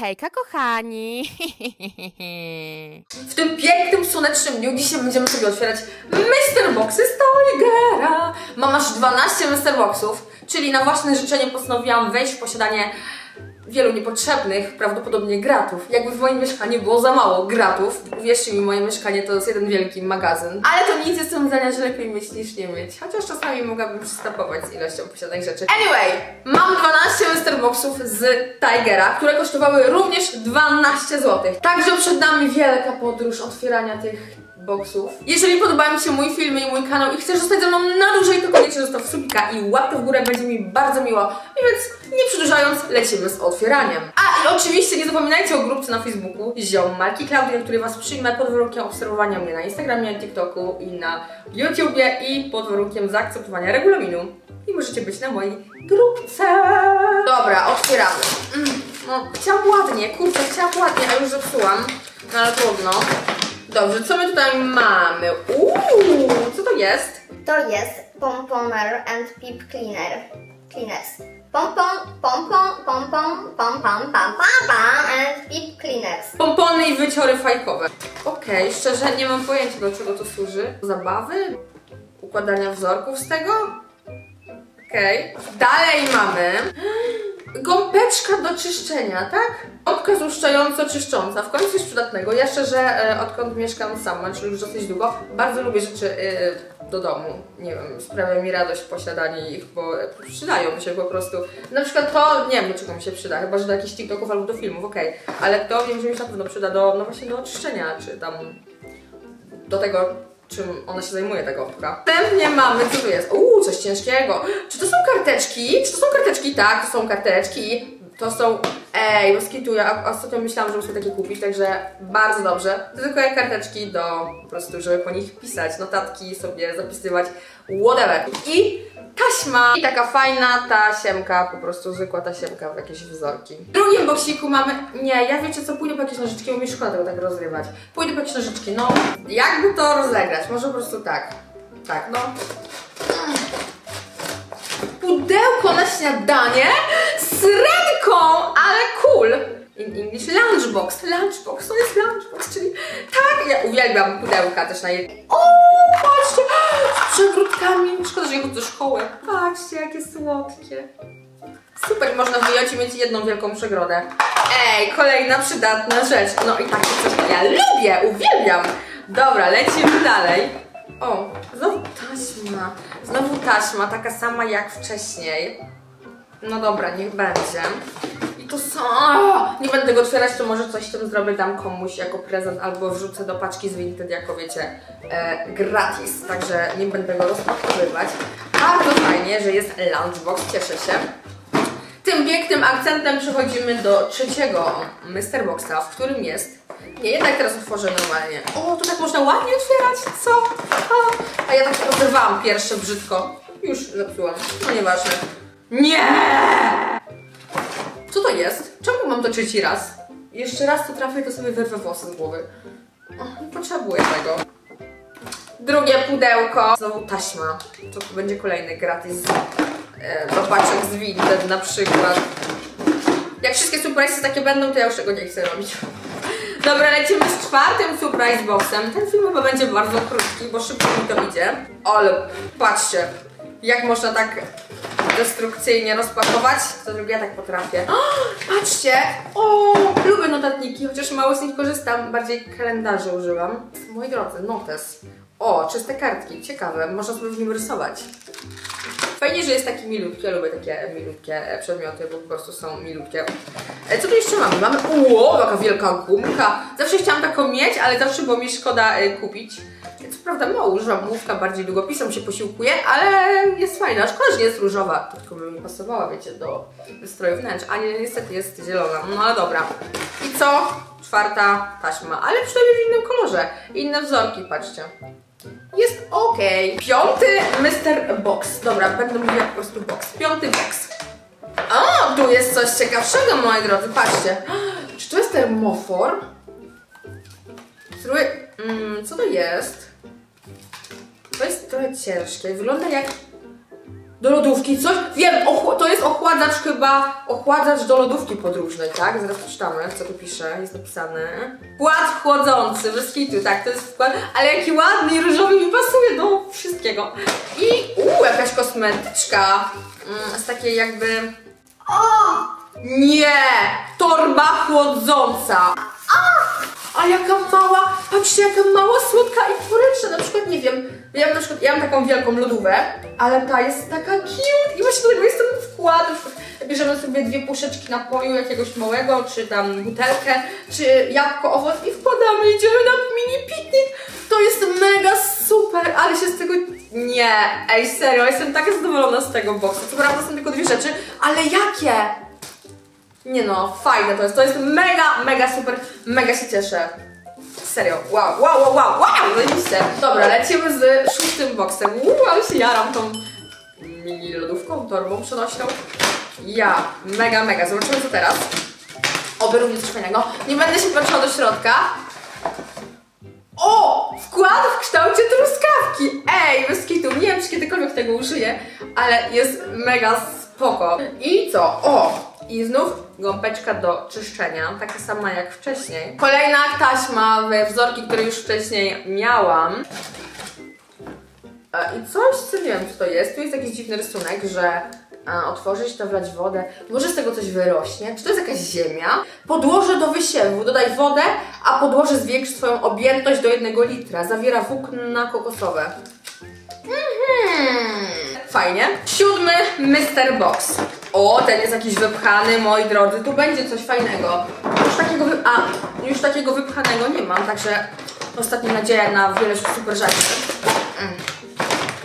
Hejka, kochani! W tym pięknym, słonecznym dniu dzisiaj będziemy sobie otwierać Mr. Boxy z. Mam aż 12 Mr. Boxów, czyli na własne życzenie postanowiłam wejść w posiadanie wielu niepotrzebnych, prawdopodobnie gratów. Jakby w moim mieszkaniu było za mało gratów. Uwierzcie mi, moje mieszkanie to jest jeden wielki magazyn. Ale to nic, jestem zdania, że lepiej mieć niż nie mieć. Chociaż czasami mogłabym przystępować z ilością posiadanych rzeczy. Anyway, mam 12 Mr. Boxów z Tigera, które kosztowały również 12 zł. Także przed nami wielka podróż otwierania tych boxów. Jeżeli podoba mi się mój film i mój kanał i chcesz zostać ze mną na dłużej, to koniecznie zostaw subika i łapkę w górę, będzie mi bardzo miło. I więc nie lecimy z otwieraniem. A i oczywiście nie zapominajcie o grupce na Facebooku Ziom Marki Klaudia, w której Was przyjmę pod warunkiem obserwowania mnie na Instagramie, TikToku i na YouTubie i pod warunkiem zaakceptowania regulaminu. I możecie być na mojej grupce. Dobra, otwieramy. Mm, no, chciałam ładnie, kurczę, chciałam ładnie, a już zepsułam. No ale trudno. Dobrze, co my tutaj mamy? Uuu, co to jest? To jest Pomponer and Pip Cleaner. Cleaners. Pompon, pompon, pompon, pom pam pam pam pam and Pip Cleaners. Pompony i wyciory fajkowe. Okej, szczerze nie mam pojęcia do czego to służy. Zabawy? Układania wzorków z tego? Okej. Dalej mamy gąbeczka do czyszczenia, tak? Gąbka złuszczająco-czyszcząca. W końcu coś przydatnego. Ja szczerze, e, odkąd mieszkam sama, czyli już dosyć długo, bardzo lubię rzeczy e, do domu. Nie wiem, sprawia mi radość posiadanie ich, bo przydają mi się po prostu. Na przykład to, nie wiem czego mi się przyda, chyba że do jakichś TikToków albo do filmów, okej. Ale to wiem, że mi się na pewno przyda do, no właśnie do oczyszczenia, czy tam do tego, czym ona się zajmuje, ta gąbka. Następnie mamy, co tu jest? Uuu, coś ciężkiego. Czy to są karteczki? Czy to są karteczki? Tak, to są karteczki. To są, ej, bo skitu, ja ostatnio myślałam, żeby sobie takie kupić, także bardzo dobrze. To tylko jak karteczki do, po prostu, żeby po nich pisać, notatki sobie zapisywać, whatever. I taśma. I taka fajna tasiemka, po prostu zwykła tasiemka w jakieś wzorki. W drugim boksiku mamy, nie, ja wiecie co, pójdę po jakieś nożyczki, bo mi szkoda tego tak rozrywać. Pójdę po jakieś nożyczki, no, jakby to rozegrać, może po prostu tak. Tak, no. Pudełko na śniadanie z ręką, ale cool. In English lunchbox. Lunchbox, to jest lunchbox, czyli tak, ja uwielbiam pudełka też na je. O, patrzcie, z przegródkami. Szkoda, że nie chodzę do szkoły. Patrzcie, jakie słodkie. Super, można wyjąć i mieć jedną wielką przegrodę. Ej, kolejna przydatna rzecz. No i takie coś ja lubię, uwielbiam. Dobra, lecimy dalej. O, znowu taśma. Znowu taśma, taka sama jak wcześniej. No dobra, niech będzie. I to są. Nie będę tego otwierać, to może coś z tym zrobię, dam komuś jako prezent albo wrzucę do paczki z Vinted, jako wiecie, e, gratis. Także nie będę go rozpakowywać. Bardzo fajnie, że jest lunchbox, cieszę się. Tym pięknym akcentem przechodzimy do trzeciego Mr. Boxa, w którym jest. Nie, jednak teraz otworzę normalnie. O, to tak można ładnie otwierać? Co? A, a ja tak rozerwałam pierwsze brzydko. Już zepsułam. No nieważne. Nie! Co to jest? Czemu mam to trzeci raz? Jeszcze raz to trafię, to sobie wyrwę włosy z głowy. Nie potrzebuję tego. Drugie pudełko. Znowu taśma. To będzie kolejny gratis e, do paczek z Vinted na przykład. Jak wszystkie surprise'y takie będą, to ja już tego nie chcę robić. Dobra, lecimy z czwartym surprise boxem. Ten film chyba będzie bardzo krótki, bo szybko mi to idzie. Ale patrzcie, jak można tak destrukcyjnie rozpakować, to tylko ja tak potrafię. O, patrzcie! O, lubię notatniki, chociaż mało z nich korzystam, bardziej kalendarzy używam. Moi drodzy, notes. O, czyste kartki, ciekawe, można sobie w nim rysować. Fajnie, że jest taki milutki, ja lubię takie milutkie przedmioty, bo po prostu są milutkie. E, Co tu jeszcze mamy? Mamy, uuu, jaka wielka gumka. Zawsze chciałam taką mieć, ale zawsze było mi szkoda e, kupić. Co prawda mało używam główka, bardziej długopisem się posiłkuję, ale jest fajna. Szkoda, że nie jest różowa, tylko by mi pasowała, wiecie, do wystroju wnętrz. A nie, niestety jest zielona, no ale dobra. I co? Czwarta taśma, ale przynajmniej w innym kolorze. Inne wzorki, patrzcie. Jest ok. Piąty Mr. Box. Dobra, będę mówiła po prostu box. Piąty box. O, tu jest coś ciekawszego, moi drodzy. Patrzcie. Czy to jest termofor? Spróbuję. Mm, co to jest? To jest trochę ciężkie. Wygląda jak Do lodówki coś? Wiem, to jest ochładzacz chyba, ochładzacz do lodówki podróżnej, tak? Zaraz przeczytamy, co tu pisze, jest napisane. Wkład chłodzący, bez kitu, tak, to jest wkład, ale jaki ładny i różowy mi pasuje do wszystkiego. I, uuu, jakaś kosmetyczka, mm, z takiej jakby... Nie! Torba chłodząca! A jaka mała, patrzcie jaka mała, słodka i poręczna, na przykład, nie wiem, ja na przykład, ja mam taką wielką lodówę, ale ta jest taka cute i właśnie do tego jest ten wkład, bierzemy sobie dwie puszeczki napoju jakiegoś małego, czy tam butelkę, czy jabłko, owoc i wkładamy, idziemy na mini piknik, to jest mega super, ale się z tego, nie, ej serio, jestem taka zadowolona z tego boksu, co prawda są tylko dwie rzeczy, ale jakie? Nie no, fajne to jest, to jest mega, mega super, mega się cieszę. Serio, wow, wow, wow, wow, wow, zajebiście. Dobra, lecimy z szóstym boksem. Ale się jaram tą mini lodówką, torbą przenośną. Ja, mega, mega. Zobaczymy co teraz. Oby również coś fajnego. Nie będę się patrzyła do środka. O! Wkład w kształcie truskawki! Ej, bez kitu, nie wiem czy kiedykolwiek tego użyję, ale jest mega spoko. I co? O! I znów gąbeczka do czyszczenia, taka sama jak wcześniej. Kolejna taśma we wzorki, które już wcześniej miałam. E, I coś, co nie wiem, co to jest. Tu jest jakiś dziwny rysunek, że e, otworzyć to, wlać wodę. Może z tego coś wyrośnie? Czy to jest jakaś ziemia? Podłoże do wysiewu. Dodaj wodę, a podłoże zwiększy swoją objętość do 1 litra. Zawiera włókna kokosowe. Mhm. Fajnie. Siódmy Mr. Box. O, ten jest jakiś wypchany, moi drodzy. Tu będzie coś fajnego. Już takiego, wy... a, już takiego wypchanego nie mam, także ostatnio nadzieja na wiele super rzeczy. Mm.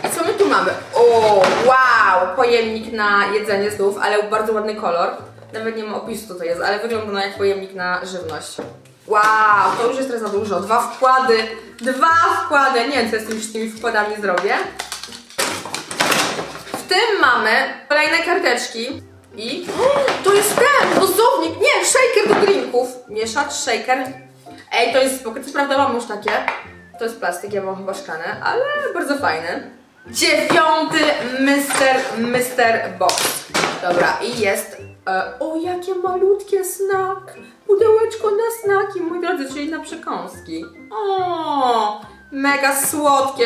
I co my tu mamy? O, wow! Pojemnik na jedzenie znów, ale bardzo ładny kolor. Nawet nie ma opisu, co to jest, ale wygląda na jak pojemnik na żywność. Wow, to już jest teraz za dużo. Dwa wkłady. Dwa wkłady. Nie wiem, co z tymi wszystkimi wkładami zrobię. Tym mamy kolejne karteczki. I to jest ten, dozownik, nie, shaker do drinków. Mieszacz, shaker. Ej, to jest spoko, co prawda mam już takie. To jest plastik, ja mam chyba szklane, ale bardzo fajny. Dziewiąty Mr. Mr. Box. Dobra, i jest... E, o, jakie malutkie snak! Pudełeczko na snaki, moi drodzy, czyli na przekąski. O, mega słodkie.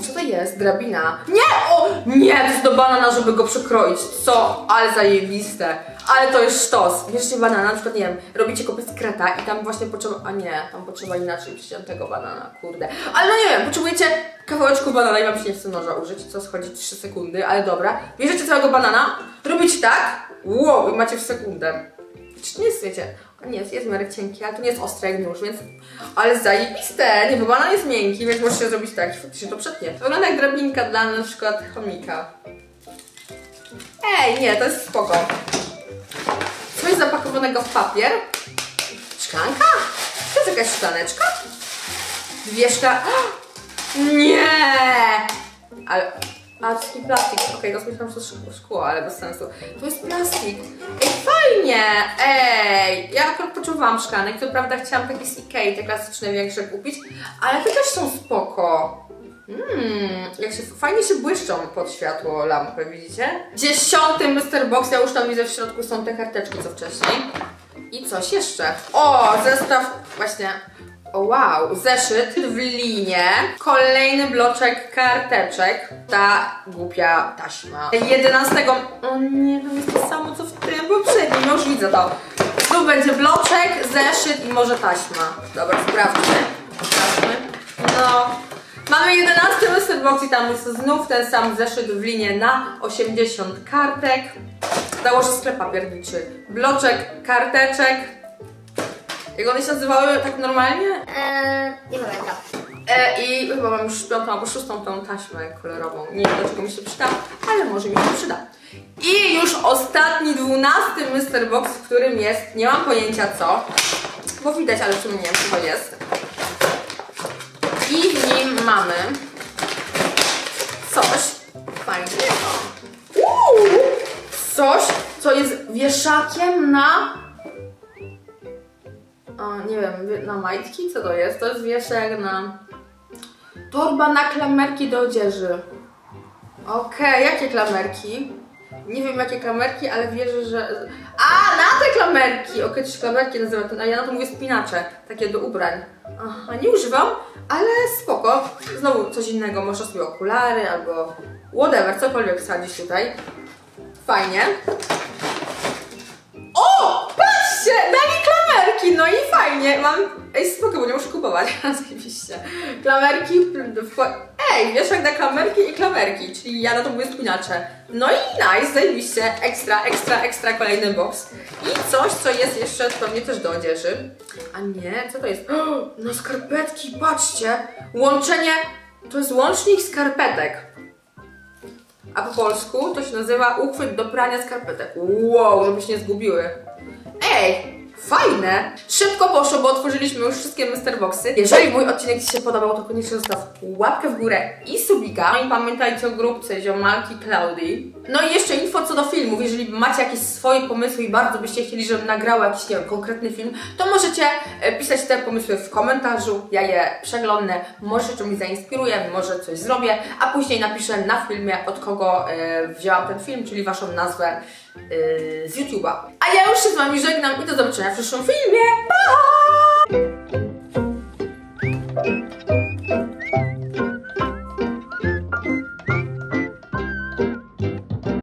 Co to jest? Drabina. Nie! O! Nie, to jest do banana, żeby go przekroić. Co? Ale zajebiste. Ale to jest sztos. Bierzcie banana, na przykład, nie wiem, robicie kopę z kreta i tam właśnie potrzeba... A nie, tam potrzeba inaczej przyciętego banana, kurde. Ale no nie wiem, potrzebujecie kawałeczku banana i wam się nie chce noża użyć, co schodzi 3 sekundy, ale dobra. Bierzecie całego banana, robicie tak, wow, i macie w sekundę. Czy nie jest, wiecie, nie, jest, jest cienki, ale to nie jest ostre jak nóż, więc... Ale zajebiste, nie, bo banan jest miękki, więc możecie zrobić tak, i faktycznie to przetnie. Wygląda jak drabinka dla na przykład chomika. Ej, nie, to jest spoko. Coś zapakowanego w papier. Szklanka? To jest jakaś szklaneczka? Dwie szkla... Nie! Ale... A, to taki plastik. Okej, okay, myślałam, że to szkło- ale bez sensu. To jest plastik. Ej, fajnie! Ej! Ja akurat poczuwałam szklanek. Co prawda chciałam takie z Ikei, te klasyczne, większe kupić, ale te też są spoko. Mmm, jak się, fajnie się błyszczą pod światło lampy, widzicie? Dziesiąty Mr. Box, ja już tam widzę w środku są te karteczki co wcześniej. I coś jeszcze. O, zestaw, właśnie. O wow, zeszyt w linie, kolejny bloczek karteczek, ta głupia taśma. 11, o nie, to jest to samo co w tym poprzednim, już widzę to. Tu będzie bloczek, zeszyt i może taśma. Dobra, sprawdźmy. Sprawdźmy. No, Mamy 11 Mr. Box i tam jest znów ten sam zeszyt w linie na 80 kartek. Założę sklep papierniczy. Bloczek karteczek. Jak one się nazywały tak normalnie? Eee, nie pamiętam. E, I chyba mam już piątą albo szóstą tą taśmę kolorową. Nie wiem do czego mi się przyda, ale może mi się przyda. I już ostatni, dwunasty Mr. Box, w którym jest, nie mam pojęcia co, bo widać, ale w sumie nie wiem co to jest. I w nim mamy coś fajnego. Uuu, coś, co jest wieszakiem na nie wiem, na majtki? Co to jest? To jest wieszak na... Torba na klamerki do odzieży. Okej, jakie klamerki? Nie wiem jakie klamerki, ale wierzę, że... A, na te klamerki! Okej, to się klamerki nazywa, to- a ja na to mówię spinacze, takie do ubrań. Aha, nie używam, ale spoko. Znowu coś innego, można sobie okulary albo whatever, cokolwiek wsadzić tutaj. Fajnie. O! Patrzcie! Dali klamerki! No i fajnie, mam... Ej, spoko, bo nie muszę kupować. Zajebiście. Klamerki... Ej, wiesz jak na klamerki i klamerki, czyli ja na to mówię spinacze. No i nice, zajebiście. Ekstra, ekstra, ekstra, kolejny box. I coś, co jest jeszcze pewnie też do odzieży. A nie, co to jest? O, no skarpetki, patrzcie! Łączenie... To jest łącznik skarpetek. A po polsku to się nazywa uchwyt do prania skarpetek. Wow, żeby się nie zgubiły. Ej, fajne! Szybko poszło, bo otworzyliśmy już wszystkie Myster Boxy. Jeżeli mój odcinek Ci się podobał, to koniecznie zostaw łapkę w górę i subika. No i pamiętajcie o grupce ziomalki Claudii. No i jeszcze info co do filmów. Jeżeli macie jakieś swoje pomysły i bardzo byście chcieli, żebym nagrała jakiś, nie wiem, konkretny film, to możecie e, pisać te pomysły w komentarzu. Ja je przeglądnę, może czymś zainspiruję, może coś zrobię, a później napiszę na filmie od kogo e, wzięłam ten film, czyli Waszą nazwę e, z YouTube'a. A ja już się z Wami żegnam i do zobaczenia w przyszłym filmie. Pa!